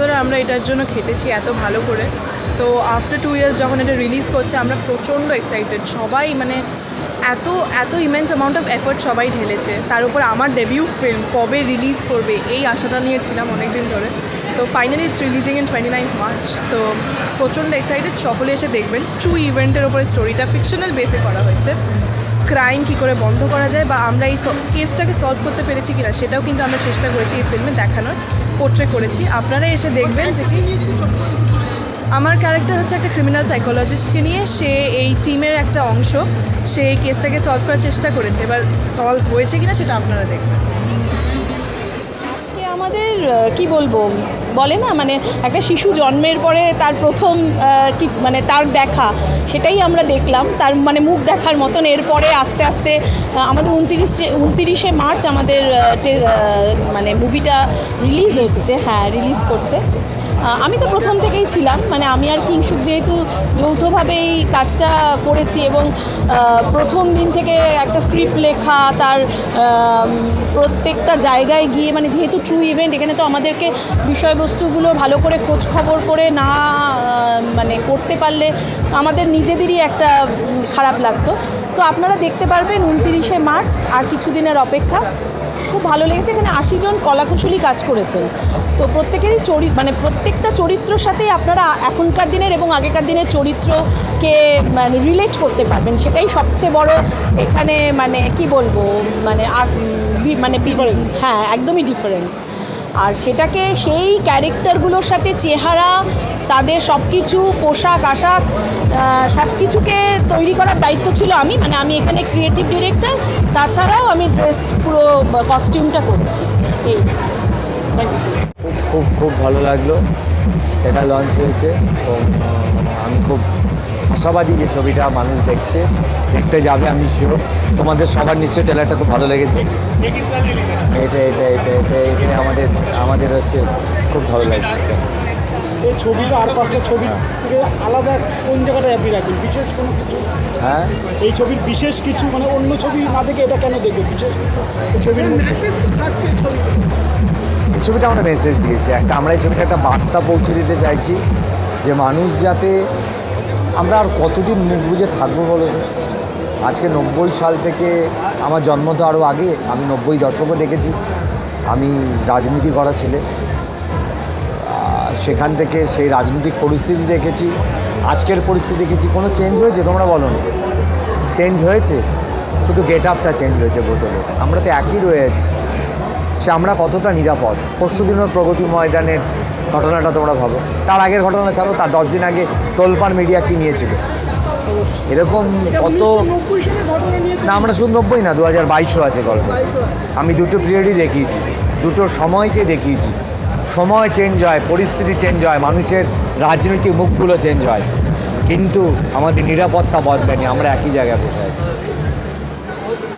ধরে আমরা এটার জন্য খেটেছি এত ভালো করে। তো আফটার টু ইয়ার্স যখন এটা রিলিজ করছে, আমরা প্রচণ্ড এক্সাইটেড সবাই মানে এত এত ইমেন্স অ্যামাউন্ট অফ এফোর্ট সবাই ঢেলেছে। তার উপর আমার ডেবিউ ফিল্ম কবে রিলিজ করবে, এই আশাটা নিয়েছিলাম অনেক দিন ধরে। তো finally it's releasing in twenty nine March so প্রচণ্ড এক্সাইটেড সকলে এসে দেখবেন ট্রু ইভেন্টের ওপরে স্টোরিটা ফিকশনাল বেসে করা হয়েছে। ক্রাইম কী করে বন্ধ করা যায় বা আমরা এই কেসটাকে সলভ করতে পেরেছি কিনা, সেটাও কিন্তু আমরা চেষ্টা করেছি এই ফিল্মে দেখানোর। পোর্ট্রে করেছি। আপনারা এসে দেখবেন যে কি আমার ক্যারেক্টার হচ্ছে একটা ক্রিমিনাল সাইকোলজিস্টকে নিয়ে। সে এই টিমের একটা অংশ। সে এই কেসটাকে সলভ করার চেষ্টা করেছে। এবার সলভ হয়েছে কিনা সেটা আপনারা দেখবেন। আজকে আমাদের কি বলব? বলে না মানে একটা শিশু জন্মের পরে তার প্রথম কি মানে তার দেখা, সেটাই আমরা দেখলাম। তার মানে মুখ দেখার মতন এরপরে আস্তে আস্তে আমাদের উনতিরিশে উনতিরিশে মার্চ আমাদের মানে মুভিটা রিলিজ হচ্ছে হ্যাঁ রিলিজ করছে। আমি তো প্রথম থেকেই ছিলাম মানে আমি আর কিংসুক যেহেতু যৌথভাবে এই কাজটা করেছি এবং প্রথম দিন থেকে একটা স্ক্রিপ্ট লেখা, তার প্রত্যেকটা জায়গায় গিয়ে মানে যেহেতু ট্রু ইভেন্ট এখানে তো আমাদেরকে বিষয়বস্তুগুলো ভালো করে খোঁজ খবর করে না মানে করতে পারলে আমাদের নিজেদেরই একটা খারাপ লাগতো। তো আপনারা দেখতে পারবেন উনতিরিশে মার্চ আর কিছুদিনের অপেক্ষা। খুব ভালো লেগেছে। এখানে আশি জন কলাকুশলী কাজ করেছেন। তো প্রত্যেকেরই চরি মানে প্রত্যেকটা চরিত্রর সাথেই আপনারা এখনকার দিনের এবং আগেকার দিনের চরিত্রকে মানে রিলেট করতে পারবেন। সেটাই সবচেয়ে বড় এখানে মানে কি বলব মানে মানে হ্যাঁ একদমই ডিফারেন্স আর সেটাকে সেই ক্যারেক্টারগুলোর সাথে চেহারা, তাদের সব কিছু পোশাক, আশাক সব কিছুকে তৈরি করার দায়িত্ব ছিল আমি। মানে আমি এখানে ক্রিয়েটিভ ডিরেক্টর তাছাড়াও আমি ড্রেস পুরো কস্টিউমটা করছি। এই। খুব খুব ভালো লাগল। এটা লঞ্চ হয়েছে এবং আশাবাদী যে ছবিটা মানুষ দেখছে দেখতে যাবে আমি শিওর তোমাদের সবার নিশ্চয়ই ট্রেলারটা খুব ভালো লেগেছে। এটা এটা এটা এটা এখানে আমাদের আমাদের হচ্ছে খুব ভালো লাগছে। এই ছবিটা আর পাঁচটা ছবি থেকে আলাদা কোন জায়গাটায় আপনি রাখবেন? বিশেষ কোনো কিছু? হ্যাঁ? এই ছবির বিশেষ কিছু মানে অন্য ছবি না দেখে এটা কেন দেখবে? বিশেষ কিছু? ছবির ছবিটা আমরা মেসেজ দিয়েছি। একটা আমরা এই ছবিটা একটা বার্তা পৌঁছে দিতে চাইছি যে মানুষ যাতে আমরা আর কতদিন মুখ বুঝে থাকব বলো? আজকে নব্বই সাল থেকে আমার জন্ম তো আরও আগে, আমি নব্বই দশকও দেখেছি। আমি রাজনীতি করা ছেলে। সেখান থেকে সেই রাজনৈতিক পরিস্থিতি দেখেছি, আজকের পরিস্থিতি দেখেছি। কোনো চেঞ্জ হয়েছে তোমরা বলো না। চেঞ্জ হয়েছে? শুধু গেট আপটা চেঞ্জ হয়েছে বোতলে আমরা তো একই রয়েছি সে আমরা কতটা নিরাপদ? পরশু দিনের প্রগতি ময়দানের ঘটনাটা তোমরা ভাবো। তার আগের ঘটনা ছাড়ো, তার দশ দিন আগে তোলপার মিডিয়া কী নিয়েছিল? এরকম কত না, আমরা শুধু নব্বই না দু হাজার বাইশও আছে গল্প। আমি দুটো পিরিয়ডই দেখিয়েছি। দুটো সময়কে দেখিয়েছি। সময় চেঞ্জ হয়, পরিস্থিতি চেঞ্জ হয়, মানুষের রাজনৈতিক মুখগুলো চেঞ্জ হয়। কিন্তু আমাদের নিরাপত্তা বদলায়নি আমরা একই জায়গায় বসে আছি।